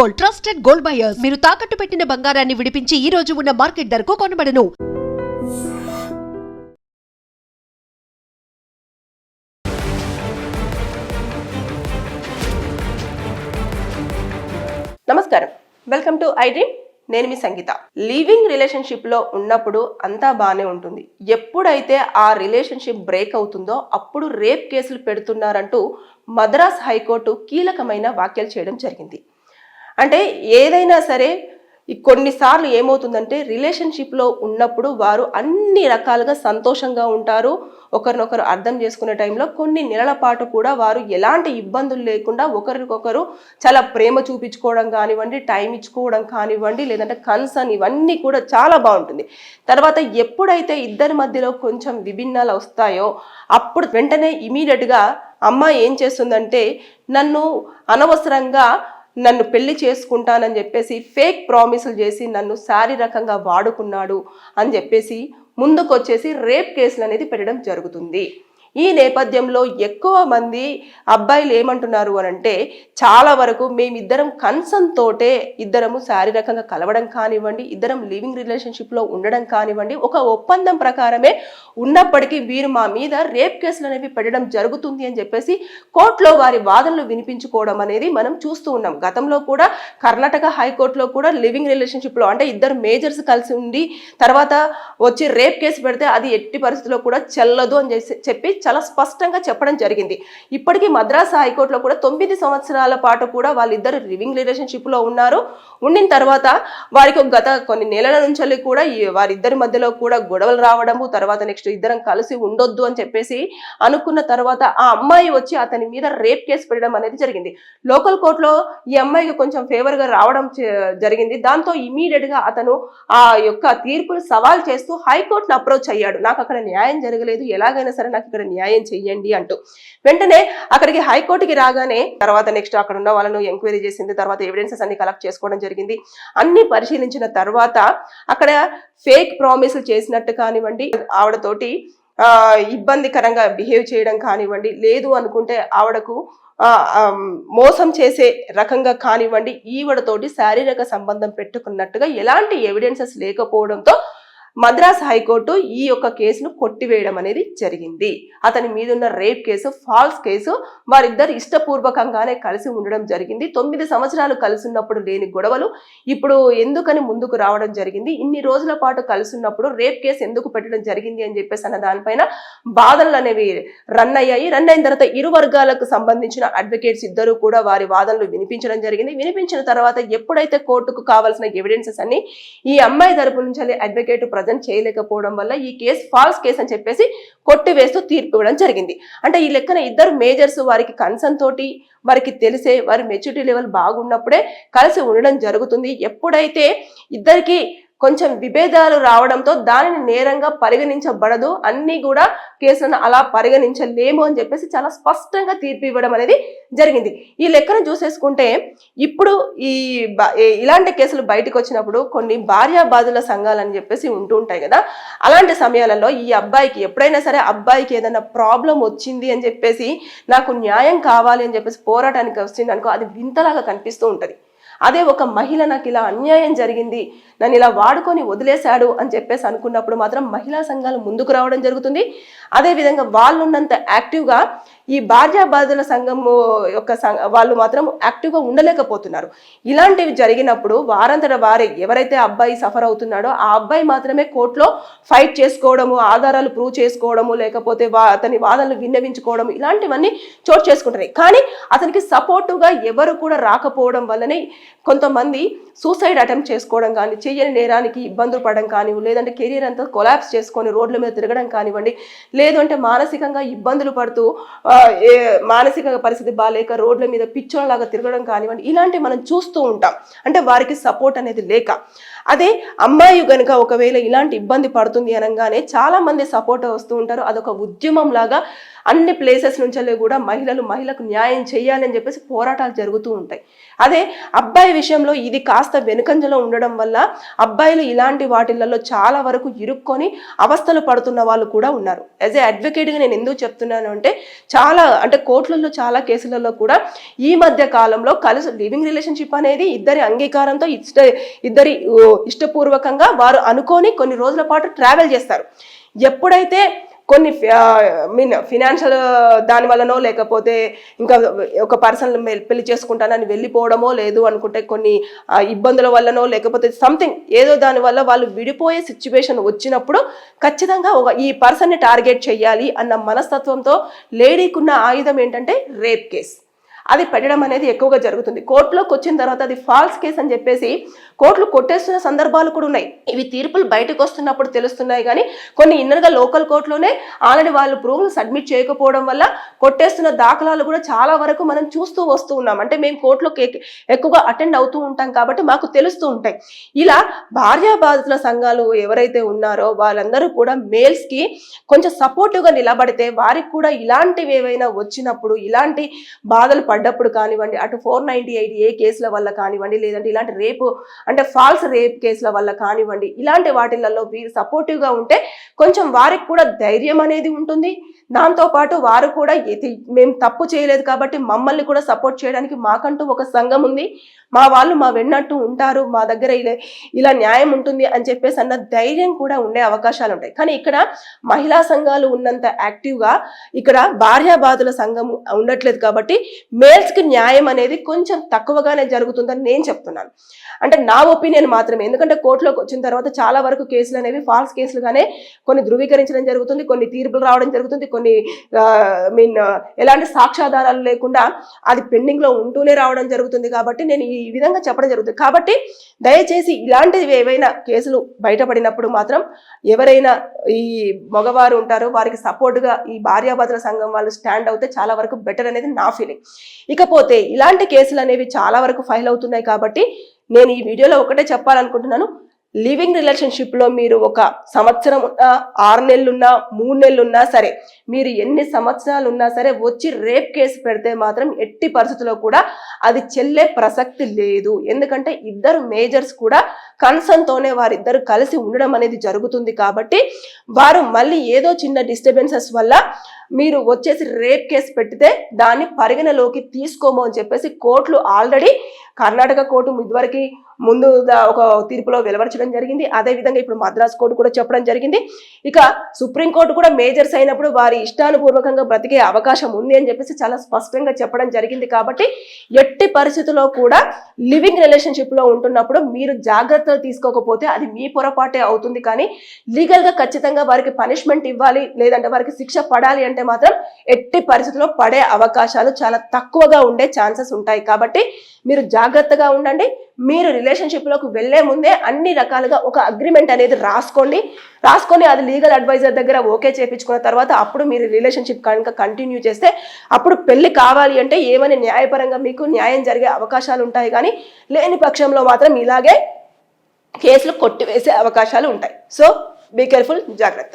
Gold trusted gold buyers. మీరు తాకట్టు పెట్టిన బంగారాన్ని విడిపించి ఈ రోజు ఉన్న మార్కెట్ ధరకు కొనబడను. నమస్కారం. వెల్కమ్ టు ఐ డ్రీమ్ నేను మీ సంగీత. లివింగ్ రిలేషన్షిప్లో ఉన్నప్పుడు అంతా బాగానే ఉంటుంది. ఎప్పుడైతే ఆ రిలేషన్షిప్ బ్రేక్ అవుతుందో అప్పుడు రేప్ కేసులు పెడుతున్నారంటూ మద్రాస్ హైకోర్టు కీలకమైన వ్యాఖ్యలు చేయడం జరిగింది. అంటే ఏదైనా సరే కొన్నిసార్లు ఏమవుతుందంటే రిలేషన్షిప్లో ఉన్నప్పుడు వారు అన్ని రకాలుగా సంతోషంగా ఉంటారు. ఒకరినొకరు అర్థం చేసుకునే టైంలో కొన్ని నెలల పాటు కూడా వారు ఎలాంటి ఇబ్బందులు లేకుండా ఒకరికొకరు చాలా ప్రేమ చూపించుకోవడం కానివ్వండి టైం ఇచ్చుకోవడం కానివ్వండి లేదంటే కన్సర్న్ ఇవన్నీ కూడా చాలా బాగుంటుంది. తర్వాత ఎప్పుడైతే ఇద్దరి మధ్యలో కొంచెం విభిన్నాలు వస్తాయో అప్పుడు వెంటనే ఇమీడియట్గా అమ్మ ఏం చేస్తుందంటే నన్ను అనవసరంగా నన్ను పెళ్ళి చేసుకుంటానని చెప్పేసి ఫేక్ ప్రామిసులు చేసి నన్ను శారీరకంగా వాడుకున్నాడు అని చెప్పేసి ముందుకొచ్చేసి రేప్ కేసులు అనేది పెట్టడం జరుగుతుంది. ఈ నేపథ్యంలో ఎక్కువ మంది అబ్బాయిలు ఏమంటున్నారు అని అంటే చాలా వరకు మేమిద్దరం కన్సన్ తోటే ఇద్దరము శారీరకంగా కలవడం కానివ్వండి ఇద్దరం లివింగ్ రిలేషన్షిప్లో ఉండడం కానివ్వండి ఒక ఒప్పందం ప్రకారమే ఉన్నప్పటికీ వీరు మా మీద రేప్ కేసులు అనేవి పెట్టడం జరుగుతుంది అని చెప్పేసి కోర్టులో వారి వాదనలు వినిపించుకోవడం అనేది మనం చూస్తూ ఉన్నాం. గతంలో కూడా కర్ణాటక హైకోర్టులో కూడా లివింగ్ రిలేషన్షిప్లో అంటే ఇద్దరు మేజర్స్ కలిసి ఉండి తర్వాత వచ్చి రేప్ కేసు పెడితే అది ఎట్టి పరిస్థితుల్లో కూడా చెల్లదు అని చెప్పి చాలా స్పష్టంగా చెప్పడం జరిగింది. ఇప్పటికీ మద్రాసు హైకోర్టులో కూడా తొమ్మిది సంవత్సరాల పాటు కూడా వాళ్ళిద్దరు లివింగ్ రిలేషన్షిప్లో ఉన్నారు. ఉండిన తర్వాత వారికి గత కొన్ని నెలల నుంచి కూడా వారిద్దరి మధ్యలో కూడా గొడవలు రావడము తర్వాత నెక్స్ట్ ఇద్దరం కలిసి ఉండొద్దు అని చెప్పేసి అనుకున్న తర్వాత ఆ అమ్మాయి వచ్చి అతని మీద రేప్ కేసు పెట్టడం అనేది జరిగింది. లోకల్ కోర్టులో ఈ అమ్మాయికి కొంచెం ఫేవర్గా రావడం జరిగింది. దాంతో ఇమీడియట్గా అతను ఆ యొక్క తీర్పును సవాల్ చేస్తూ హైకోర్టును అప్రోచ్ అయ్యాడు. నాకు అక్కడ న్యాయం జరగలేదు. ఎలాగైనా సరే నాకు ఇక్కడ న్యాయం చెయ్యండి అంటూ. వెంటనే అక్కడికి హైకోర్టుకి రాగానే తర్వాత నెక్స్ట్ అక్కడ ఉన్న వాళ్ళను ఎంక్వైరీ చేసింది తర్వాత ఎవిడెన్సెస్ అన్ని కలెక్ట్ చేసుకోవడం జరిగింది. అన్ని పరిశీలించిన తర్వాత అక్కడ ఫేక్ ప్రామిస్ చేసినట్టు కానివ్వండి ఆవిడతోటి ఆ, ఇబ్బందికరంగా బిహేవ్ చేయడం కానివ్వండి లేదు అనుకుంటే ఆవిడకు మోసం చేసే రకంగా కానివ్వండి ఈవిడతోటి శారీరక సంబంధం పెట్టుకున్నట్టుగా ఎలాంటి ఎవిడెన్సెస్ లేకపోవడంతో మద్రాస్ హైకోర్టు ఈ యొక్క కేసును కొట్టివేయడం అనేది జరిగింది. అతని మీదున్న రేప్ కేసు ఫాల్స్ కేసు వారిద్దరు ఇష్టపూర్వకంగానే కలిసి ఉండడం జరిగింది. తొమ్మిది సంవత్సరాలు కలిసి ఉన్నప్పుడు లేని గొడవలు ఇప్పుడు ఎందుకని ముందుకు రావడం జరిగింది? ఇన్ని రోజుల పాటు కలిసి ఉన్నప్పుడు రేప్ కేసు ఎందుకు పెట్టడం జరిగింది అని చెప్పేసి అన్న దానిపైన బాధలు అనేవి రన్ అయ్యాయి. రన్ అయిన తర్వాత ఇరు వర్గాలకు సంబంధించిన అడ్వకేట్స్ ఇద్దరు కూడా వారి వాదనలు వినిపించడం జరిగింది. వినిపించిన తర్వాత ఎప్పుడైతే కోర్టుకు కావాల్సిన ఎవిడెన్సెస్ అన్ని ఈ అమ్మాయి తరపు నుంచి అడ్వకేట్ ప్రజెంట్ చేయలేకపోవడం వల్ల ఈ కేసు ఫాల్స్ కేసు అని చెప్పేసి కొట్టివేస్తూ తీర్పు ఇవ్వడం జరిగింది. అంటే ఈ లెక్కన ఇద్దరు మేజర్స్ వారికి కన్సర్న్ తోటి వారికి తెలిసే వారి మెచ్యూరిటీ లెవెల్ బాగున్నప్పుడే కలిసి ఉండడం జరుగుతుంది. ఎప్పుడైతే ఇద్దరికి కొంచెం విభేదాలు రావడంతో దానిని నేరంగా పరిగణించబడదు. అన్ని కూడా కేసులను అలా పరిగణించలేము అని చెప్పేసి చాలా స్పష్టంగా తీర్పు ఇవ్వడం అనేది జరిగింది. ఈ లెక్కను చూసేసుకుంటే ఇప్పుడు ఈ ఇలాంటి కేసులు బయటకు వచ్చినప్పుడు కొన్ని భార్యాబాధుల సంఘాలు అని చెప్పేసి ఉంటూ ఉంటాయి కదా. అలాంటి సమయాలలో ఈ అబ్బాయికి ఎప్పుడైనా సరే అబ్బాయికి ఏదైనా ప్రాబ్లం వచ్చింది అని చెప్పేసి నాకు న్యాయం కావాలి అని చెప్పేసి పోరాటానికి వచ్చింది అనుకో అది వింతలాగా కనిపిస్తూ ఉంటుంది. అదే ఒక మహిళ నాకు ఇలా అన్యాయం జరిగింది నన్ను ఇలా వాడుకొని వదిలేశాడు అని చెప్పేసి అనుకున్నప్పుడు మాత్రం మహిళా సంఘాలు ముందుకు రావడం జరుగుతుంది. అదేవిధంగా వాళ్ళు ఉన్నంత యాక్టివ్గా ఈ భార్యాబాదుల సంఘము యొక్క వాళ్ళు మాత్రం యాక్టివ్గా ఉండలేకపోతున్నారు. ఇలాంటివి జరిగినప్పుడు వారంతట వారే ఎవరైతే అబ్బాయి సఫర్ అవుతున్నాడో ఆ అబ్బాయి మాత్రమే కోర్టులో ఫైట్ చేసుకోవడము ఆధారాలు ప్రూవ్ చేసుకోవడము లేకపోతే అతని వాదనలు విన్నవించుకోవడం ఇలాంటివన్నీ చోటు చేసుకుంటున్నాయి కానీ అతనికి సపోర్టుగా ఎవరు కూడా రాకపోవడం వల్లనే కొంతమంది సూసైడ్ అటెంప్ట్ చేసుకోవడం కానీ చేయని నేరానికి ఇబ్బందులు పడడం కానీ లేదంటే కెరీర్ అంతా కొలాప్స్ చేసుకొని రోడ్ల మీద తిరగడం కానివ్వండి లేదంటే మానసికంగా ఇబ్బందులు పడుతూ ఏ మానసిక పరిస్థితి బాగాలేక రోడ్ల మీద పిచ్చోళ్ళలాగా తిరగడం కానివ్వండి ఇలాంటివి మనం చూస్తూ ఉంటాం. అంటే వారికి సపోర్ట్ అనేది లేక. అదే అమ్మాయి కనుక ఒకవేళ ఇలాంటి ఇబ్బంది పడుతుంది అనగానే చాలామంది సపోర్ట్ వస్తూ ఉంటారు. అదొక ఉద్యమం లాగా అన్ని ప్లేసెస్ నుంచి కూడా మహిళలు మహిళకు న్యాయం చేయాలని చెప్పేసి పోరాటాలు జరుగుతూ ఉంటాయి. అదే అబ్బాయి విషయంలో ఇది కాస్త వెనుకంజలో ఉండడం వల్ల అబ్బాయిలు ఇలాంటి వాటిలలో చాలా వరకు ఇరుక్కొని అవస్థలు పడుతున్న వాళ్ళు కూడా ఉన్నారు. యాజ్ ఏ అడ్వకేట్గా నేను ఎందుకు చెప్తున్నాను అంటే చాలా అంటే కోర్టులలో చాలా కేసులలో కూడా ఈ మధ్య కాలంలో కలిసి లివింగ్ రిలేషన్షిప్ అనేది ఇద్దరి అంగీకారంతో ఇష్ట ఇద్దరి ఇష్టపూర్వకంగా వారు అనుకొని కొన్ని రోజుల పాటు ట్రావెల్ చేస్తారు. ఎప్పుడైతే కొన్ని మీన్ ఫినాన్షియల్ దాని వల్లనో లేకపోతే ఇంకా ఒక పర్సన్ పెళ్ళి చేసుకుంటానని వెళ్ళిపోవడమో లేదు అనుకుంటే కొన్ని ఇబ్బందుల వల్లనో లేకపోతే సంథింగ్ ఏదో దాని వల్ల వాళ్ళు విడిపోయే సిచ్యువేషన్ వచ్చినప్పుడు ఖచ్చితంగా ఒక ఈ పర్సన్ని టార్గెట్ చేయాలి అన్న మనస్తత్వంతో లేడీకున్న ఆయుధం ఏంటంటే రేప్ కేస్. అది పెట్టడం అనేది ఎక్కువగా జరుగుతుంది. కోర్టులోకి వచ్చిన తర్వాత అది ఫాల్స్ కేస్ అని చెప్పేసి కోర్టులు కొట్టేస్తున్న సందర్భాలు కూడా ఉన్నాయి. ఇవి తీర్పులు బయటకు వస్తున్నప్పుడు తెలుస్తున్నాయి కానీ కొన్ని ఇన్నర్గా లోకల్ కోర్టులోనే ఆల్రెడీ వాళ్ళు ప్రూఫ్లు సబ్మిట్ చేయకపోవడం వల్ల కొట్టేస్తున్న దాఖలాలు కూడా చాలా వరకు మనం చూస్తూ వస్తూ ఉన్నాం. అంటే మేము కోర్టులోకి ఎక్కువగా అటెండ్ అవుతూ ఉంటాం కాబట్టి మాకు తెలుస్తూ ఉంటాయి. ఇలా భార్యా బాధితుల సంఘాలు ఎవరైతే ఉన్నారో వాళ్ళందరూ కూడా మేల్స్కి కొంచెం సపోర్టివ్గా నిలబడితే వారికి కూడా ఇలాంటివి ఏవైనా వచ్చినప్పుడు ఇలాంటి బాధలు పడ్డప్పుడు కానివ్వండి అటు ఫోర్ నైన్టీ ఎయిట్ ఏ కేసుల వల్ల కానివ్వండి లేదంటే ఇలాంటి రేపు అంటే ఫాల్స్ రేప్ కేసుల వల్ల కానివ్వండి ఇలాంటి వాటిలలో వీరు సపోర్టివ్గా ఉంటే కొంచెం వారికి కూడా ధైర్యం అనేది ఉంటుంది. దాంతో పాటు వారు కూడా ఇది మేము తప్పు చేయలేదు కాబట్టి మమ్మల్ని కూడా సపోర్ట్ చేయడానికి మాకంటూ ఒక సంఘం ఉంది. మా వాళ్ళు మా వెన్నట్టు ఉంటారు మా దగ్గర ఇలా ఇలా న్యాయం ఉంటుంది అని చెప్పేసి అన్న ధైర్యం కూడా ఉండే అవకాశాలు ఉంటాయి. కానీ ఇక్కడ మహిళా సంఘాలు ఉన్నంత యాక్టివ్గా ఇక్కడ భార్యాబాధుల సంఘం ఉండట్లేదు కాబట్టి మే కి న్యాయం అనేది కొంచెం తక్కువగానే జరుగుతుందని నేను చెప్తున్నాను. అంటే నా ఒపీనియన్ మాత్రమే. ఎందుకంటే కోర్టులోకి వచ్చిన తర్వాత చాలా వరకు కేసులు అనేవి ఫాల్స్ కేసులుగానే కొన్ని ధృవీకరించడం జరుగుతుంది కొన్ని తీర్పులు రావడం జరుగుతుంది కొన్ని మీన్ ఎలాంటి సాక్ష్యాధారాలు లేకుండా అది పెండింగ్లో ఉంటూనే రావడం జరుగుతుంది కాబట్టి నేను ఈ విధంగా చెప్పడం జరుగుతుంది. కాబట్టి దయచేసి ఇలాంటివి ఏవైనా కేసులు బయటపడినప్పుడు మాత్రం ఎవరైనా ఈ మగవారు ఉంటారో వారికి సపోర్ట్గా ఈ భార్యాభర్తల సంఘం వాళ్ళు స్టాండ్ అవుతే చాలా వరకు బెటర్ అనేది నా ఫీలింగ్ ఇకపోతే ఇలాంటి కేసులు అనేవి చాలా వరకు ఫైల్ అవుతున్నాయి కాబట్టి నేను ఈ వీడియోలో ఒకటే చెప్పాలనుకుంటున్నాను. లివింగ్ రిలేషన్షిప్లో మీరు ఒక సంవత్సరం ఉన్నా ఆరు నెలలు ఉన్నా మూడు నెలలు ఉన్నా సరే మీరు ఎన్ని సంవత్సరాలు ఉన్నా సరే వచ్చి రేప్ కేసు పెడితే మాత్రం ఎట్టి పరిస్థితుల్లో కూడా అది చెల్లే ప్రసక్తి లేదు. ఎందుకంటే ఇద్దరు మేజర్స్ కూడా కన్సర్న్తోనే వారిద్దరు కలిసి ఉండడం అనేది జరుగుతుంది కాబట్టి వారు మళ్ళీ ఏదో చిన్న డిస్టర్బెన్సెస్ వల్ల మీరు వచ్చేసి రేప్ కేసు పెట్టితే దాన్ని పరిగణలోకి తీసుకోము అని చెప్పేసి కోర్టులు ఆల్రెడీ కర్ణాటక కోర్టు ఇదివరకు ముందు ఒక తీర్పులో వెలువరచడం జరిగింది. అదే విధంగా ఇప్పుడు మద్రాస్ కోర్టు కూడా చెప్పడం జరిగింది. ఇక సుప్రీం కోర్టు కూడా మేజర్స్ అయినప్పుడు వారి ఇష్టానుపూర్వకంగా బ్రతికే అవకాశం ఉంది అని చెప్పేసి చాలా స్పష్టంగా చెప్పడం జరిగింది కాబట్టి ఎట్టి పరిస్థితుల్లో కూడా లివింగ్ రిలేషన్షిప్లో ఉంటున్నప్పుడు మీరు జాగ్రత్తలు తీసుకోకపోతే అది మీ పొరపాటే అవుతుంది. కానీ లీగల్గా ఖచ్చితంగా వారికి పనిష్మెంట్ ఇవ్వాలి లేదంటే వారికి శిక్ష పడాలి అంటే మాత్రం ఎట్టి పరిస్థితుల్లో పడే అవకాశాలు చాలా తక్కువగా ఉండే ఛాన్సెస్ ఉంటాయి. కాబట్టి మీరు జాగ్రత్తగా ఉండండి. మీరు రిలేషన్షిప్లోకి వెళ్ళే ముందే అన్ని రకాలుగా ఒక అగ్రిమెంట్ అనేది రాసుకోండి. రాసుకొని అది లీగల్ అడ్వైజర్ దగ్గర ఓకే చేపించుకున్న తర్వాత అప్పుడు మీరు రిలేషన్షిప్ కనుక కంటిన్యూ చేస్తే అప్పుడు పెళ్ళి కావాలి అంటే ఏమని న్యాయపరంగా మీకు న్యాయం జరిగే అవకాశాలు ఉంటాయి. కానీ లేని పక్షంలో మాత్రం ఇలాగే కేసులు కొట్టివేసే అవకాశాలు ఉంటాయి. సో బీ కేర్ఫుల్ జాగ్రత్త.